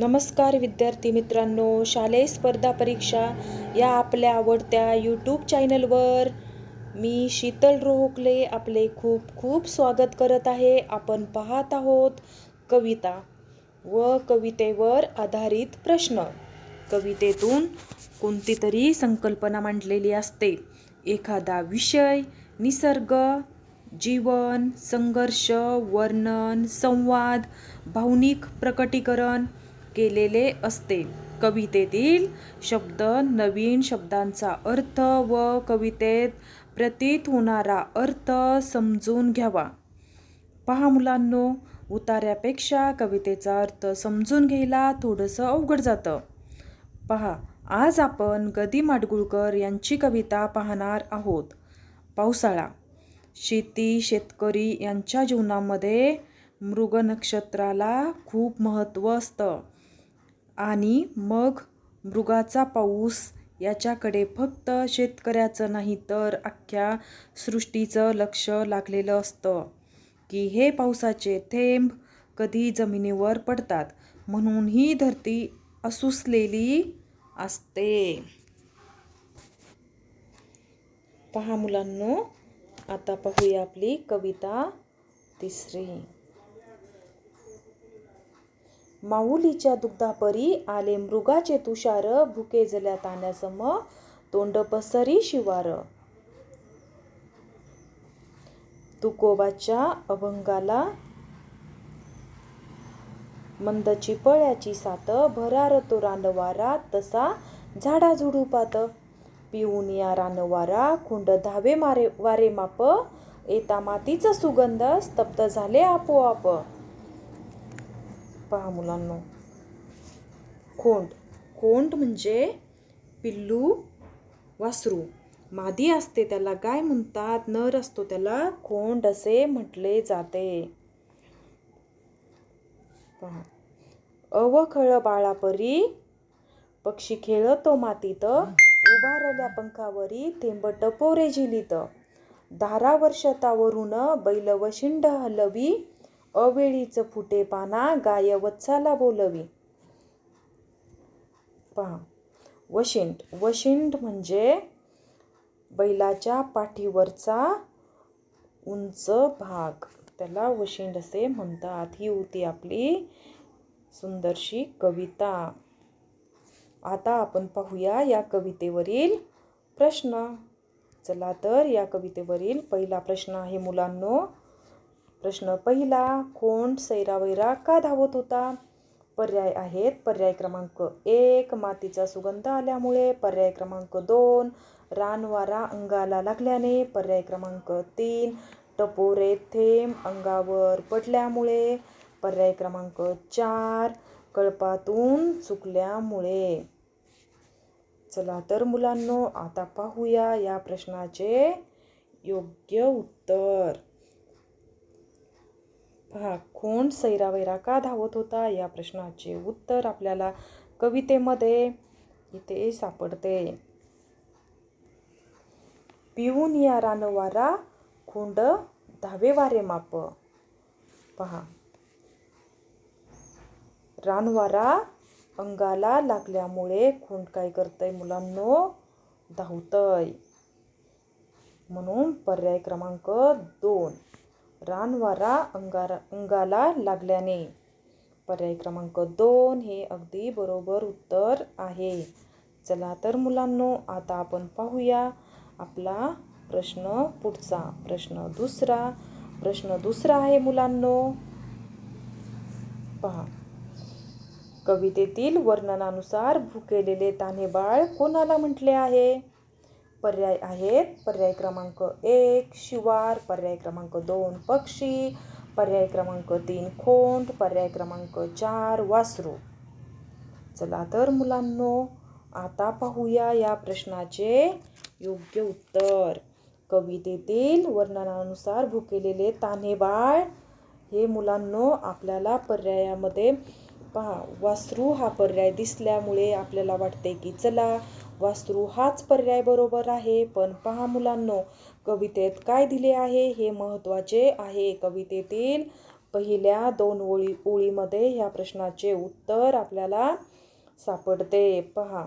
नमस्कार विद्यार्थी मित्रांनो शालेय स्पर्धा परीक्षा या आपल्या आवडत्या यूट्यूब चॅनलवर मी शीतल रोहकले आपले खूप खूप स्वागत करत आहे. आपण पाहत आहोत कविता व कवितेवर आधारित प्रश्न. कवितेतून कोणती तरी संकल्पना मांडलेली असते. एखादा विषय निसर्ग जीवन संघर्ष वर्णन संवाद भावनिक प्रकटीकरण केलेले असते. कवितेतील शब्द नवीन शब्दांचा अर्थ व कवितेत प्रतीत होणारा अर्थ समजून घ्यावा. पहा मुलांनो उतार्यापेक्षा कवितेचा अर्थ समजून घ्यायला थोडंसं अवघड जातं. पहा आज आपण गदी माडगुळकर यांची कविता पाहणार आहोत. पावसाळा. शेती शेतकरी यांच्या जीवनामध्ये मृग नक्षत्राला खूप महत्त्व असतं. आणि मग मृगाचा पाऊस याच्याकडे फक्त शेतकऱ्याचं नाही तर अख्ख्या सृष्टीचं लक्ष लागलेलं असतं की हे पावसाचे थेंब कधी जमिनीवर पडतात. म्हणून ही धरती असुसलेली असते. पहा मुलांनो आता पाहूया आपली कविता तिसरी. माऊलीच्या दुग्धापरी आले मृगाचे तुषार भुके जल्या ताण्यासम तोंड पसरी शिवार. तुकोबाच्या अभंगाला मंदची चिपळ्याची सात भरार तो रानवारा तसा झाडा झुडूपात पिऊन या रानवारा खुंड धावे मारे वारे माप येता मातीचा सुगंध स्तब्ध झाले आपोआप. पहा मुलांनो. खोंड खोंड म्हणजे पिल्लू वासरू. मादी असते त्याला काय म्हणतात? नर असतो त्याला खोंड असे म्हटले जाते. पहा. अवखळ बाळापरी पक्षी खेळतो मातीत. उभारल्या पंखावरी थेंब टपोरे झिलीत. धारा वर्षतावरून बैल वशिंड हलवी अवेळीच फुटे पाना गाय वत्साला बोलवी. पहा वशिंट. वशिंट म्हणजे बैलाच्या पाठीवरचा उंच भाग. त्याला वशिंड असे म्हणतात. ही होती आपली सुंदरशी कविता. आता आपण पाहूया या कवितेवरील प्रश्न. चला तर या कवितेवरील पहिला प्रश्न आहे मुलांनो. प्रश्न पहिला खोंड सैरावैरा का धावत होता? पर्याय आहेत. पर्याय क्रमांक एक मातीचा सुगंध आल्यामुळे. पर्याय क्रमांक दोन रानवारा अंगाला लागल्याने. पर्याय क्रमांक तीन टपोरे थेंब अंगावर पडल्यामुळे. पर्याय क्रमांक चार कळपातून चुकल्यामुळे. चला तर मुलांनो आता पाहूया या प्रश्नाचे योग्य उत्तर. पहा कोण सैरावैरा का धावत होता? या प्रश्नाचे उत्तर आपल्याला कवितेमध्ये इथे सापडते. पिऊन या रानवारा खोंड धावे वारे माप. पहा. रानवारा अंगाला लागल्यामुळे खुंड काय करतंय मुलांनो? धावतय. म्हणून पर्याय क्रमांक दोन. रानवारा अंगारा अंगाला लागल्याने. पर्याय क्रमांक दोन हे अगदी बरोबर उत्तर आहे. चला तर मुलांनो आता आपण पाहूया आपला प्रश्न पुढचा. प्रश्न दुसरा. प्रश्न दुसरा आहे मुलांनो. पहा. कवितेतील वर्णनानुसार भुकेलेले तान्हेबाळ कोणाला म्हटले आहे? पर्याय आहेत. पर्याय क्रमांक एक शिवार. पर्याय क्रमांक दोन पक्षी. पर्याय क्रमांक तीन खोंड. पर्याय क्रमांक चार वासरू. चला तर मुलांनो आता पाहूया या प्रश्नाचे योग्य उत्तर. कवितेतील वर्णनानुसार भुकेलेले ताने बाळ हे मुलांनो आपल्याला पर्यायामध्ये पहा. वासरू हा पर्याय दिसल्यामुळे आपल्याला वाटते की चला वासरू हाच पर्याय बरोबर आहे पण पहा मुलांनो कवितेत काय दिले आहे हे महत्त्वाचे आहे. कवितेतील पहिल्या दोन ओळी ओळीमध्ये ह्या प्रश्नाचे उत्तर आपल्याला सापडते. पहा.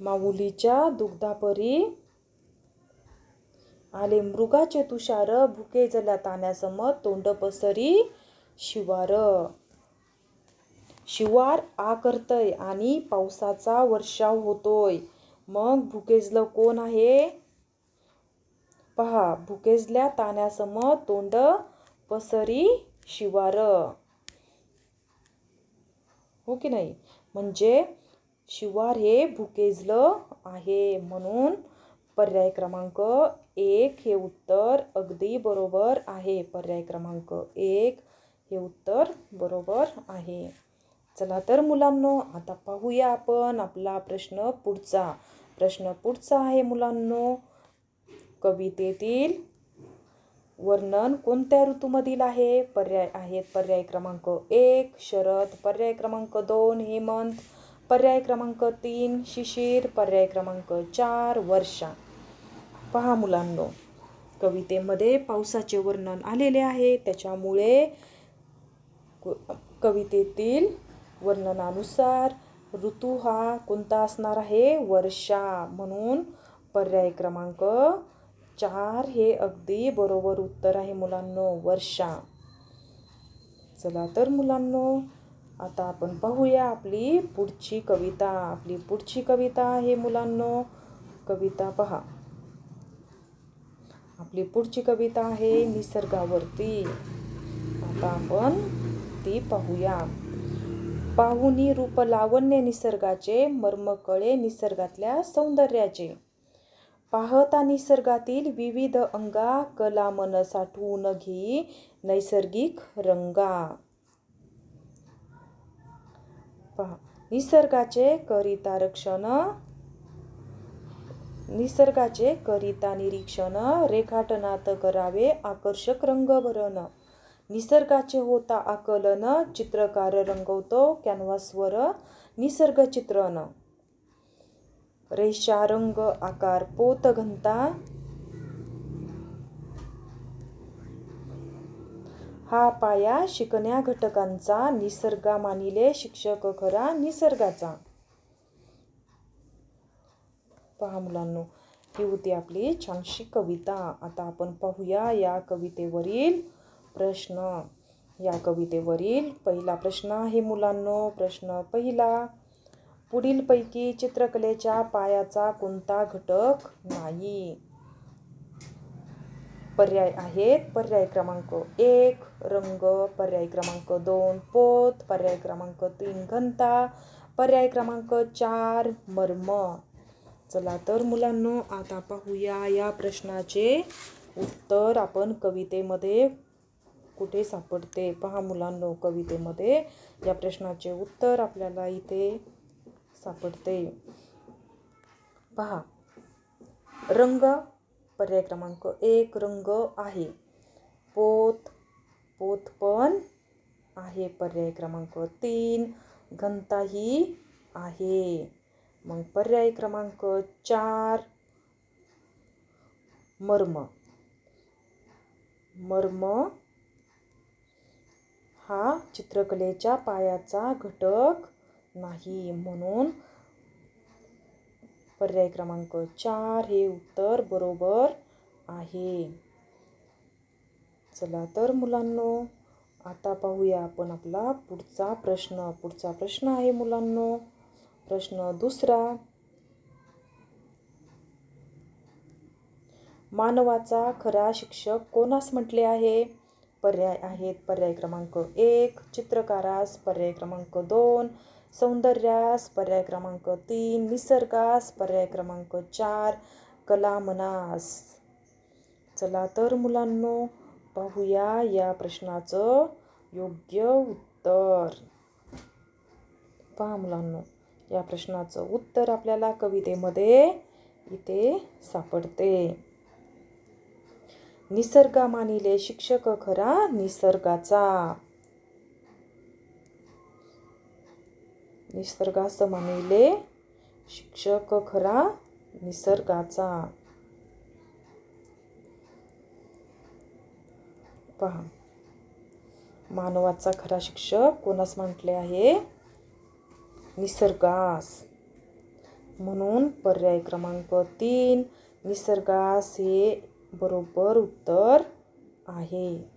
माऊलीच्या दुग्धापरी आले मृगाचे तुषार भुके जल्या ताण्यासमत तोंड पसरी शिवार. शिवार आ आणि पावसाचा वर्षाव होतोय. मग भुकेजलं कोण आहे? पहा भुकेजल्या ताण्यासम तोंड पसरी शिवार. हो की नाही? म्हणजे शिवार हे भुकेजलं आहे म्हणून पर्याय क्रमांक एक हे उत्तर अगदी बरोबर आहे. पर्याय क्रमांक एक हे उत्तर बरोबर आहे. चला तर मुलांनो आता पाहूया आपण आपला प्रश्न पुढचा. प्रश्न पुढचा आहे मुलांनो. कवितेतील वर्णन कोणत्या ऋतूमधील आहे? पर्याय आहेत पर्याय क्रमांक एक शरद. पर्याय क्रमांक दोन हेमंत. पर्याय क्रमांक तीन शिशिर. पर्याय क्रमांक चार वर्षा. पहा मुलांनो कवितेमध्ये पावसाचे वर्णन आलेले आहे. त्याच्यामुळे कवितेतील वर्णनानुसार ऋतू हा कोणता असणार आहे? वर्षा. म्हणून पर्याय क्रमांक चार हे अगदी बरोबर उत्तर आहे मुलांनो वर्षा. चला तर मुलांनो आता आपण पाहूया आपली पुढची कविता. आपली पुढची कविता आहे मुलांनो कविता पहा. आपली पुढची कविता आहे निसर्गावरती. आता आपण ती पाहूया. पाहुनी रूप लावण्य निसर्गाचे मर्मकळे निसर्गातल्या सौंदर्याचे. पाहता निसर्गातील विविध अंगा कला मन साठवून घे नैसर्गिक रंगा. पहा निसर्गाचे करिता रक्षण निसर्गाचे करिता निरीक्षण रेखाटनात करावे आकर्षक रंग भरण निसर्गाचे होता आकलन चित्रकार रंगवतो कॅनव्हासवर निसर्ग चित्रण. रेषा रंग आकार पोत घनता. हा पाया शिकण्या घटकांचा निसर्गा मानिले शिक्षक खरा निसर्गाचा. पहा मुलांनो ही होती आपली छानशी कविता. आता आपण पाहूया या कवितेवरील प्रश्न या कवितेवरील पहिला प्रश्न आहे मुलांनो. प्रश्न पहिला पुढीलपैकी चित्रकलेच्या पायाचा कोणता घटक नाही? पर्याय आहेत. पर्याय क्रमांक एक रंग. पर्याय क्रमांक दोन पोत. पर्याय क्रमांक तीन घंटा पर्याय क्रमांक चार मर्म. चला तर मुलांनो आता पाहूया या प्रश्नाचे उत्तर. आपण कवितेमध्ये कुठे सापडते? पहा मुलांनो कवितेमध्ये या प्रश्नाचे उत्तर आपल्याला इथे सापडते. पहा रंग पर्याय क्रमांक एक रंग आहे. पोत पोत पण आहे पर्याय क्रमांक तीन. घनताही आहे. मग पर्याय क्रमांक चार मर्म. मर्म हा चित्रकलेच्या पायाचा घटक नाही म्हणून पर्याय क्रमांक चार हे उत्तर बरोबर आहे. चला तर मुलांनो आता पाहूया आपण आपला पुढचा प्रश्न. पुढचा प्रश्न आहे मुलांनो. प्रश्न दुसरा मानवाचा खरा शिक्षक कोणास म्हटले आहे? पर्याय आहेत. पर्याय क्रमांक एक चित्रकारास पर्याय क्रमांक दोन सौंदर्यास पर्याय क्रमांक तीन निसर्गास पर्याय क्रमांक चार कलामनास. चला तर मुलांनो पाहूया या प्रश्नाचं योग्य उत्तर. पहा मुलांनो या प्रश्नाचं उत्तर आपल्याला कवितेमध्ये इथे सापडते. निसर्ग मानिले शिक्षक खरा निसर्गाचा. निसर्गास मानिले शिक्षक खरा निसर्गाचा. पहा. मानवाचा खरा शिक्षक कोणास म्हटले आहे? निसर्गास. म्हणून पर्याय क्रमांक तीन निसर्गास हे बरोबर उत्तर आहे.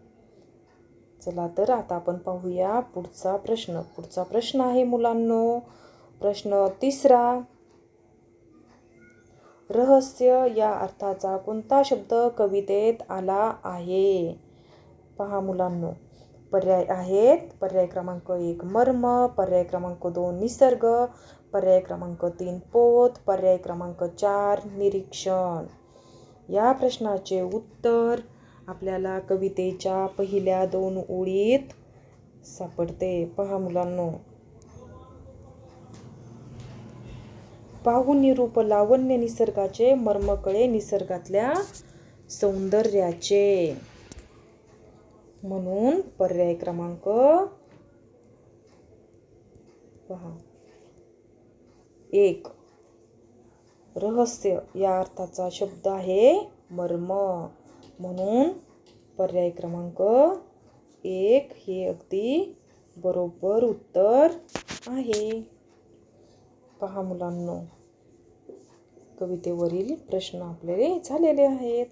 चला तर आता आपण पाहूया पुढचा प्रश्न. पुढचा प्रश्न आहे मुलांनो. प्रश्न तिसरा. रहस्य या अर्थाचा कोणता शब्द कवितेत आला आहे? पहा मुलांनो. पर्याय आहेत. पर्याय क्रमांक एक मर्म. पर्याय क्रमांक दोन निसर्ग. पर्याय क्रमांक तीन पोत. पर्याय क्रमांक चार निरीक्षण. या प्रश्नाचे उत्तर आपल्याला कवितेच्या पहिल्या दोन ओळीत सापडते. पहा मुलांनो. पाहून निरूप लावण्य निसर्गाचे मर्मकळे निसर्गातल्या सौंदर्याचे. म्हणून पर्याय क्रमांक पहा. एक. रहस्य या अर्थाचा शब्द आहे मर्म. म्हणून पर्याय क्रमांक एक हे अगदी बरोबर उत्तर आहे. पहा मुलांनो कवितेवरील प्रश्न आपले झालेले आहेत.